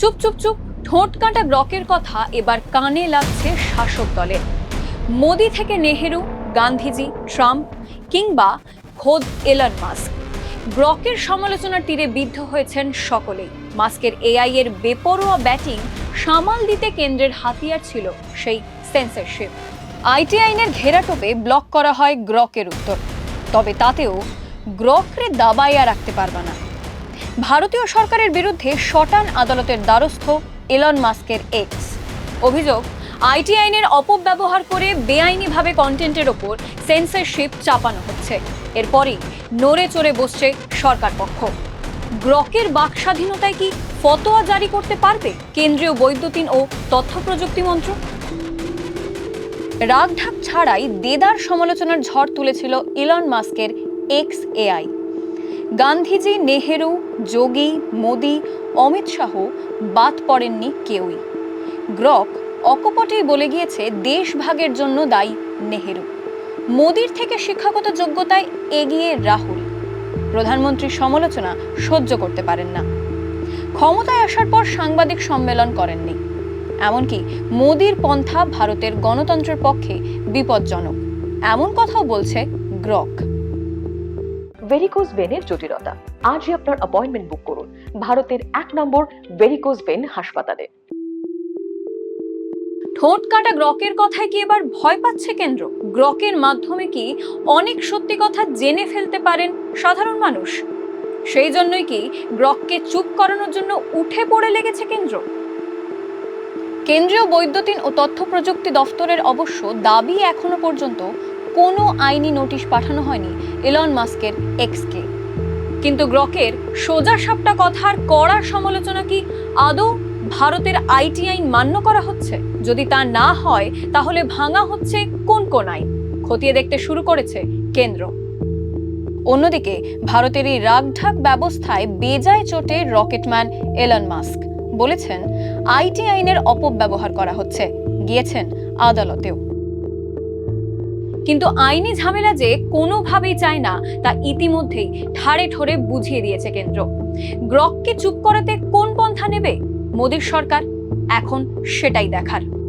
চুপ চুপ চুপ। ঠোঁট কাটা গ্রকের কথা এবার কানে লাগছে শাসক দলের। মোদি থেকে নেহেরু, গান্ধীজি, ট্রাম্প কিংবা খোদ এলন মাস্ক। গ্রকের সমালোচনার তীরে বিদ্ধ হয়েছেন সকলেই। মাস্কের এআই এর বেপরোয়া ব্যাটিং সামাল দিতে কেন্দ্রের হাতিয়ার ছিল সেই সেন্সরশিপ। আইটি আইনের ঘেরাটোপে ব্লক করা হয় গ্রকের উত্তর। তবে তাতেও গ্রকরে দাবাইয়া রাখতে পারবে না। ভারতীয় সরকারের বিরুদ্ধে শটান আদালতের দ্বারস্থ এলন মাস্কের এক্স অভিযোগ আইটি আইনের অপব্যবহার করে বেআইনিভাবে কন্টেন্টের ওপর সেন্সরশিপ চাপানো হচ্ছে। এরপরেই নড়ে চড়ে বসছে সরকার পক্ষ। গ্রকের বাক স্বাধীনতায় কি ফতোয়া জারি করতে পারবে কেন্দ্রীয় বৈদ্যুতিন ও তথ্য প্রযুক্তি মন্ত্রক? রাগঢাক ছাড়াই দেদার সমালোচনার ঝড় তুলেছিল ইলন মাস্কের এক্স এআই গান্ধীজি, নেহেরু, যোগী, মোদি, অমিত শাহ বাদ পড়েননি কেউই। গ্রক অকপটেই বলে গিয়েছে দেশ ভাগের জন্য দায়ী নেহেরু। মোদির থেকে শিক্ষাগত যোগ্যতায় এগিয়ে রাহুল। প্রধানমন্ত্রীর সমালোচনা সহ্য করতে পারেন না। ক্ষমতায় আসার পর সাংবাদিক সম্মেলন করেননি। এমনকি মোদির পন্থা ভারতের গণতন্ত্রের পক্ষে বিপজ্জনক। এমন কথাও বলছে গ্রক। ভেরিকোজ ভেনের জটিলতা। আজই আপনার অ্যাপয়েন্টমেন্ট বুক করুন। ভারতের এক নম্বর ভেরিকোজ ভেন হাসপাতালে। ঠোঁট কাটা গ্রকের কথায় কি এবার ভয় পাচ্ছে কেন্দ্র? গ্রকের মাধ্যমে কি অনেক সত্যি কথা জেনে ফেলতে পারেন সাধারণ মানুষ? সেই জন্যই কি গ্রককে চুপ করানোর জন্য উঠে পড়ে লেগেছে কেন্দ্র? কেন্দ্রীয় বৈদ্যুতিন ও তথ্য প্রযুক্তি দফতরের অবশ্য দাবি এখনও পর্যন্ত কোনো আইনি নোটিশ পাঠানো হয়নি এলন মাস্কের এক্সকে। কিন্তু গ্রকের সোজা সাপটা কথার কড়া সমালোচনা কি আদৌ ভারতের আইটি আইন মান্য করা হচ্ছে? যদি তা না হয়, তাহলে ভাঙা হচ্ছে কোন কোন আইন খতিয়ে দেখতে শুরু করেছে কেন্দ্র। অন্যদিকে, ভারতের এই রাগঢাক ব্যবস্থায় বেজায় চোটে রকেটম্যান এলন মাস্ক। বলেছেন, আইটি আইনের অপব্যবহার করা হচ্ছে। গিয়েছেন আদালতেও। কিন্তু আইনি ঝামেলা যে কোনোভাবেই চায় না, তা ইতিমধ্যেই ঠাড়ে ঠোরে বুঝিয়ে দিয়েছে কেন্দ্র। গ্রককে চুপ করাতে কোন পন্থা নেবে? মোদীর সরকার, এখন সেটাই দেখার।